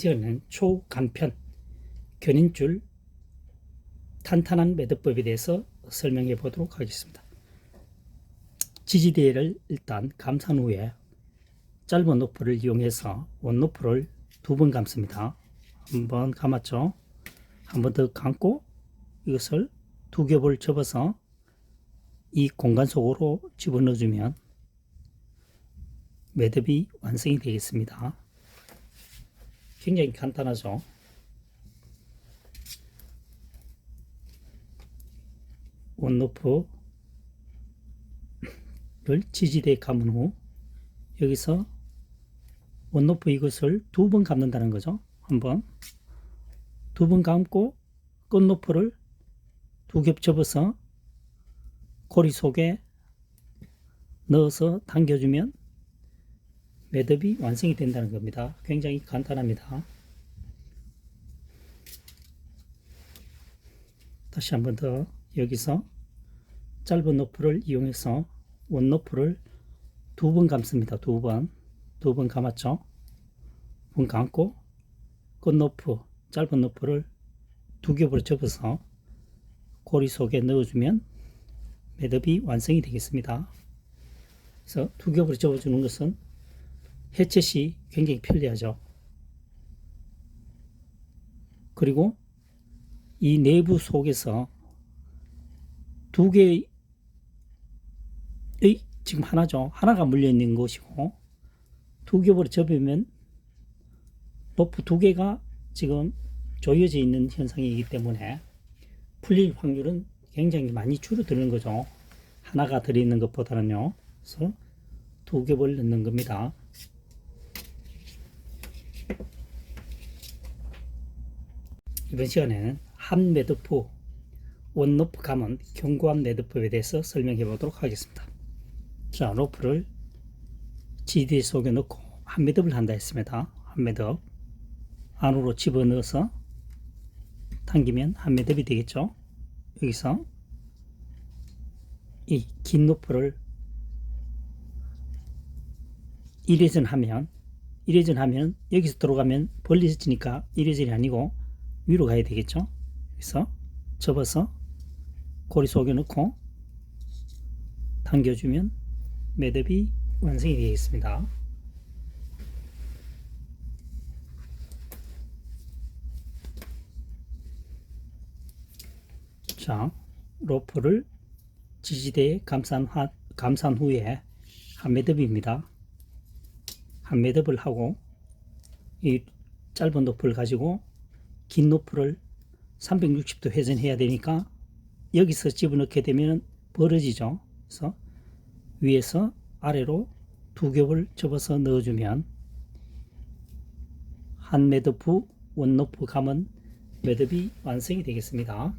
시간에는 초간편 견인줄 탄탄한 매듭법에 대해서 설명해 보도록 하겠습니다. 지지대를 일단 감싼 후에 짧은 노프를 이용해서 원노프를 두 번 감습니다. 한 번 감았죠. 한 번 더 감고 이것을 두 겹을 접어서 이 공간 속으로 집어넣어 주면 매듭이 완성이 되겠습니다. 굉장히 간단하죠. 원로프를 지지대에 감은 후 여기서 원로프 이것을 두 번 감는다는 거죠. 한번 두 번 감고 끝로프를 두 겹 접어서 고리 속에 넣어서 당겨주면 매듭이 완성이 된다는 겁니다. 굉장히 간단합니다. 다시 한 번 더 여기서 짧은 노프를 이용해서 원 노프를 두 번 감습니다. 두 번. 두 번 감았죠. 번 감고 끝 노프, 짧은 노프를 두 겹으로 접어서 고리 속에 넣어주면 매듭이 완성이 되겠습니다. 그래서 두 겹으로 접어주는 것은 해체 시 굉장히 편리하죠. 그리고 이 내부 속에서 두 개의 지금 하나죠. 하나가 물려 있는 것이고 두 겹으로 접으면 로프 두 개가 지금 조여져 있는 현상이기 때문에 풀릴 확률은 굉장히 많이 줄어드는 거죠. 하나가 들어있는 것보다는요. 그래서 두 겹을 넣는 겁니다. 이번 시간에는 한 매듭후 원로프 감은 견고한 매듭법에 대해서 설명해 보도록 하겠습니다. 자, 로프를 GD 속에 넣고 한 매듭을 한다 했습니다. 한 매듭 안으로 집어넣어서 당기면 한 매듭이 되겠죠. 여기서 이긴 로프를 이래전 하면 이래전 하면 여기서 들어가면 벌리지니까 이래전이 아니고 위로 가야 되겠죠. 그래서 접어서 고리 속에 넣고 당겨주면 매듭이 완성이 되겠습니다. 자, 로프를 지지대에 감싼, 하, 감싼 후에 한 매듭입니다. 한 매듭을 하고 이 짧은 노프를 가지고 긴 노프를 360도 회전해야 되니까 여기서 집어넣게 되면 벌어지죠. 그래서 위에서 아래로 두 겹을 접어서 넣어주면 한 매듭 후 원노프 감은 매듭이 완성이 되겠습니다.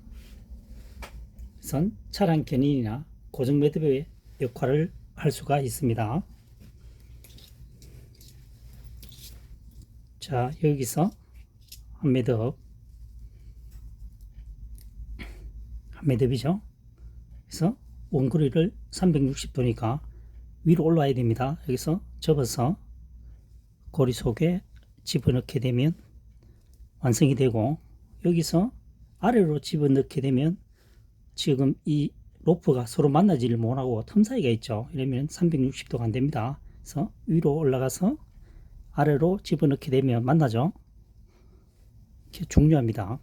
우선 차량 견인이나 고정 매듭의 역할을 할 수가 있습니다. 자 여기서 한 매듭 한 매듭이죠. 그래서 원거리를 360도니까 위로 올라와야 됩니다. 여기서 접어서 고리 속에 집어넣게 되면 완성이 되고 여기서 아래로 집어넣게 되면 지금 이 로프가 서로 만나지를 못하고 틈 사이가 있죠. 이러면 360도가 안 됩니다. 그래서 위로 올라가서 아래로 집어넣게 되면 만나죠. 이렇게 중요합니다.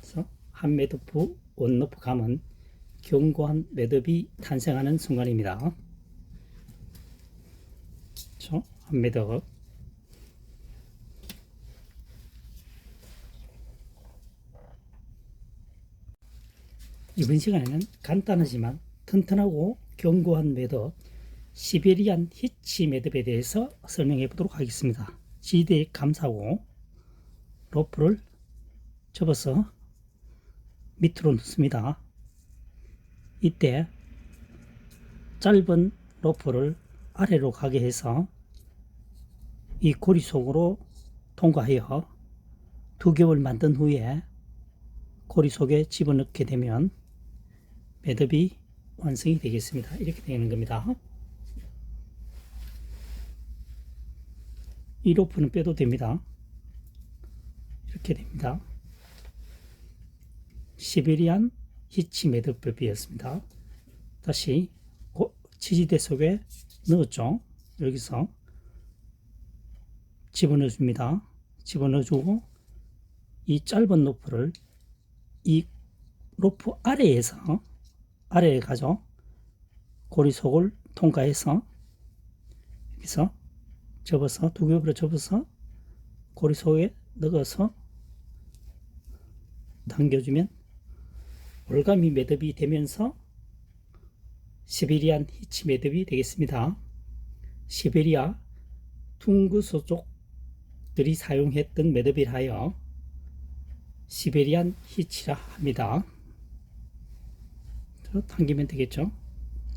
그래서 한 매듭 후 원로프 감은 견고한 매듭이 탄생하는 순간입니다. 그렇죠? 한 매듭 이번 시간에는 간단하지만 튼튼하고 견고한 매듭 시베리안 히치 매듭에 대해서 설명해 보도록 하겠습니다. 지대에 감싸고 로프를 접어서 밑으로 넣습니다. 이때 짧은 로프를 아래로 가게 해서 이 고리 속으로 통과하여 두 겹을 만든 후에 고리 속에 집어넣게 되면 매듭이 완성이 되겠습니다. 이렇게 되는 겁니다. 이 로프는 빼도 됩니다. 이렇게 됩니다. 시베리안 히치 매듭법이었습니다. 다시 고- 지지대 속에 넣었죠. 여기서 집어넣어 줍니다. 집어넣어 주고 이 짧은 로프를 이 로프 아래에서 아래에 가죠. 고리 속을 통과해서 여기서 접어서 두 겹으로 접어서 고리 속에 넣어서 당겨주면 올가미 매듭이 되면서 시베리안 히치 매듭이 되겠습니다. 시베리아 퉁구 소족들이 사용했던 매듭이라 하여 시베리안 히치라 합니다. 자, 당기면 되겠죠?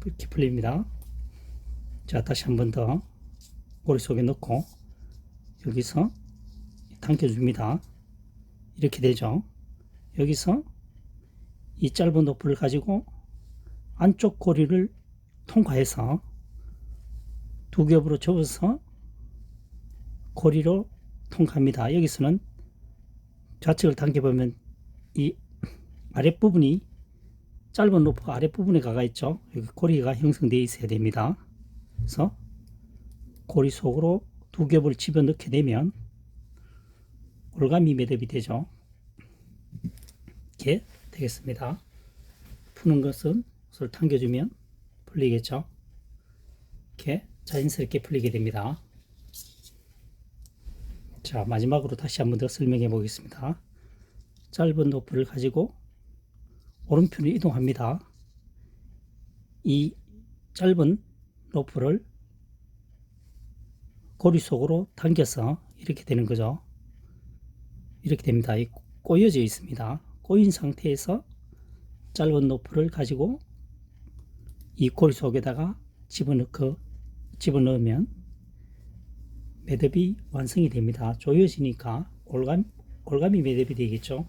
이렇게 풀립니다. 자, 다시 한 번더 고리 속에 넣고 여기서 당겨줍니다. 이렇게 되죠. 여기서 이 짧은 노프를 가지고 안쪽 고리를 통과해서 두 겹으로 접어서 고리로 통과합니다. 여기서는 좌측을 당겨보면 이 아랫부분이 짧은 로프가 아랫부분에 가가 있죠. 여기 고리가 형성되어 있어야 됩니다. 그래서 고리 속으로 두 겹을 집어넣게 되면 올가미 매듭이 되죠. 이렇게 되겠습니다. 푸는 것은 옷을 당겨주면 풀리겠죠. 이렇게 자연스럽게 풀리게 됩니다. 자, 마지막으로 다시 한 번 더 설명해 보겠습니다. 짧은 로프를 가지고 오른편으로 이동합니다. 이 짧은 로프를 고리 속으로 당겨서 이렇게 되는 거죠. 이렇게 됩니다. 이 꼬여져 있습니다. 꼬인 상태에서 짧은 로프를 가지고 이 고리 속에다가 집어넣고 집어넣으면 매듭이 완성이 됩니다. 조여지니까 올감, 올가미 매듭이 되겠죠.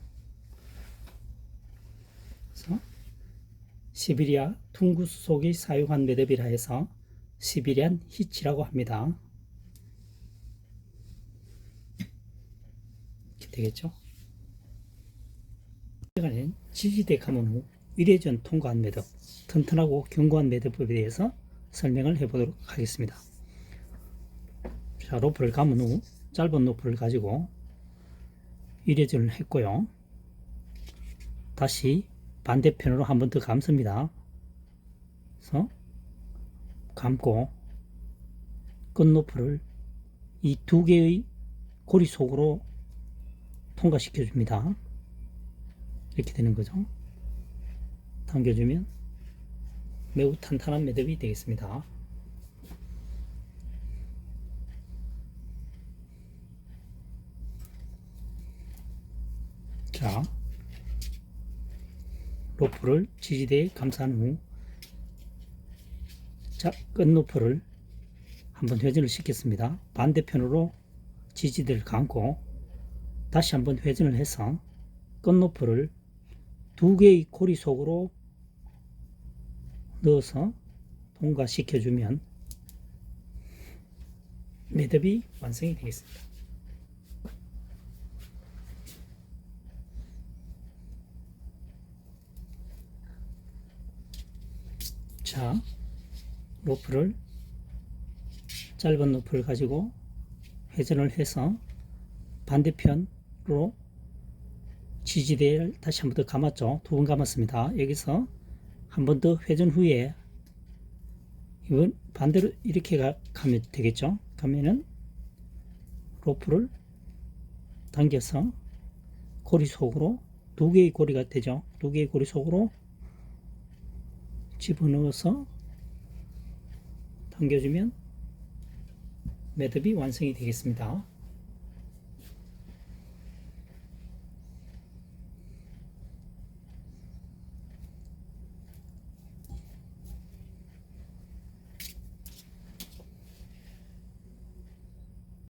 그래서 시베리아 퉁구스 속에 사용한 매듭이라 해서 시베리안 히치라고 합니다. 이렇게 되겠죠. 시간엔 지지대 가문 후 위례전 통과한 매듭, 튼튼하고 견고한 매듭법에 대해서 설명을 해보도록 하겠습니다. 자, 로프를 감은 후 짧은 로프를 가지고 위례전을 했고요. 다시 반대편으로 한 번 더 감습니다. 그래서 감고 끝 로프를 이 두 개의 고리 속으로 통과시켜 줍니다. 이렇게 되는 거죠. 당겨주면 매우 탄탄한 매듭이 되겠습니다. 자, 로프를 지지대에 감싼 후, 자, 끝로프를 한번 회전을 시켰습니다. 반대편으로 지지대를 감고 다시 한번 회전을 해서 끝로프를 두 개의 고리 속으로 넣어서 통과시켜주면 매듭이 완성이 되겠습니다. 자, 로프를 짧은 로프를 가지고 회전을 해서 반대편으로 지지대를 다시 한 번 더 감았죠. 두 번 감았습니다. 여기서 한 번 더 회전 후에 이건 반대로 이렇게 가, 가면 되겠죠. 가면은 로프를 당겨서 고리 속으로 두 개의 고리가 되죠. 두 개의 고리 속으로 집어넣어서 당겨주면 매듭이 완성이 되겠습니다.